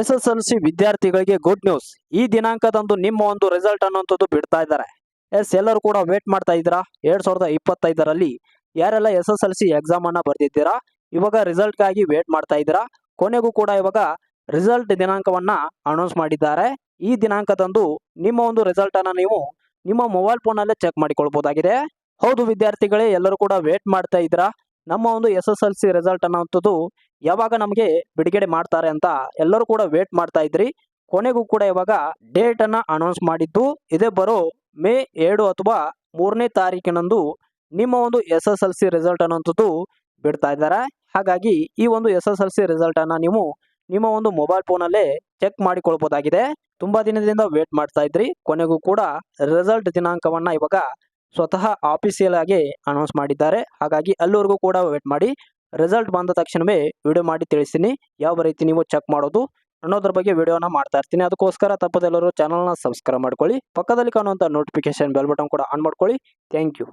S S L C ವಿದ್ಯಾರ್ಥಿಗಳಿಗೆ good news ಈ ದಿನಾಂಕದಂದು ನಿಮ್ಮ ಒಂದು ರಿಸಲ್ಟ್ ಅನ್ನುವಂಥದ್ದು ಬಿಡ್ತಾ ಇದ್ದಾರೆ. ಎಸ್, ಎಲ್ಲರೂ ಕೂಡ ವೇಟ್ ಮಾಡ್ತಾ ಇದ್ದೀರಾ? ಎರಡ್ ಸಾವಿರದ ಇಪ್ಪತ್ತೈದರಲ್ಲಿ ಯಾರೆಲ್ಲ S S L C exam ಅನ್ನ ಬರ್ದಿದ್ದೀರಾ? ಇವಾಗ ರಿಸಲ್ಟ್ಗಾಗಿ ವೇಟ್ ಮಾಡ್ತಾ ಇದ್ದೀರಾ? ಕೊನೆಗೂ ಕೂಡ ಇವಾಗ ರಿಸಲ್ಟ್ ದಿನಾಂಕವನ್ನ ಅನೌನ್ಸ್ ಮಾಡಿದ್ದಾರೆ. ಈ ದಿನಾಂಕದಂದು ನಿಮ್ಮ ಒಂದು ರಿಸಲ್ಟ್ ಅನ್ನ ನೀವು ನಿಮ್ಮ ಮೊಬೈಲ್ ಫೋನಲ್ಲೇ ಚೆಕ್ ಮಾಡಿಕೊಳ್ಬಹುದಾಗಿದೆ ಹೌದು ವಿದ್ಯಾರ್ಥಿಗಳೇ, ಎಲ್ಲರೂ ಕೂಡ ವೇಟ್ ಮಾಡ್ತಾ ಇದ್ದೀರಾ? ನಮ್ಮ ಒಂದು S S L C result ಅನ್ನೋಂಥದ್ದು ಯಾವಾಗ ನಮಗೆ ಬಿಡುಗಡೆ ಮಾಡ್ತಾರೆ ಅಂತ ಎಲ್ಲರೂ ಕೂಡ ವೇಟ್ ಮಾಡ್ತಾ ಇದ್ರಿ. ಕೊನೆಗೂ ಕೂಡ ಇವಾಗ ಡೇಟ್ ಅನ್ನ ಅನೌನ್ಸ್ ಮಾಡಿದ್ದು. ಇದೇ ಬರೋ ಮೇ ಏಳು ಅಥವಾ ಮೂರನೇ ತಾರೀಕಿನಂದು ನಿಮ್ಮ ಒಂದು S S L C result ಅನ್ನೋಂಥದ್ದು ಬಿಡ್ತಾ ಇದ್ದಾರೆ. ಹಾಗಾಗಿ ಈ ಒಂದು S S L C result ಅನ್ನ ನೀವು ನಿಮ್ಮ ಒಂದು ಮೊಬೈಲ್ ಫೋನಲ್ಲೇ ಚೆಕ್ ಮಾಡಿಕೊಳ್ಬಹುದಾಗಿದೆ ತುಂಬಾ ದಿನದಿಂದ ವೇಟ್ ಮಾಡ್ತಾ ಇದ್ರಿ. ಕೊನೆಗೂ ಕೂಡ ರಿಸಲ್ಟ್ ದಿನಾಂಕವನ್ನ ಇವಾಗ ಸ್ವತಃ ಆಫೀಸಿಯಲ್ ಆಗಿ ಅನೌನ್ಸ್ ಮಾಡಿದ್ದಾರೆ. ಹಾಗಾಗಿ ಅಲ್ಲಿವರೆಗೂ ಕೂಡ ವೇಟ್ ಮಾಡಿ. ರಿಸಲ್ಟ್ ಬಂದ ತಕ್ಷಣವೇ ವಿಡಿಯೋ ಮಾಡಿ ತಿಳಿಸ್ತೀನಿ. ಯಾವ ರೀತಿ ನೀವು ಚೆಕ್ ಮಾಡೋದು ಅನ್ನೋದ್ರ ಬಗ್ಗೆ ವಿಡಿಯೋನ ಮಾಡ್ತಾ ಇರ್ತೀನಿ. ಅದಕ್ಕೋಸ್ಕರ ತಪ್ಪದೆಲ್ಲರೂ ಚಾನಲ್ನ ಸಬ್ಸ್ಕ್ರೈಬ್ ಮಾಡ್ಕೊಳ್ಳಿ. ಪಕ್ಕದಲ್ಲಿ ಕಾಣುವಂಥ ನೋಟಿಫಿಕೇಶನ್ ಬೆಲ್ ಬಟನ್ ಕೂಡ ಆನ್ ಮಾಡ್ಕೊಳ್ಳಿ. Thank you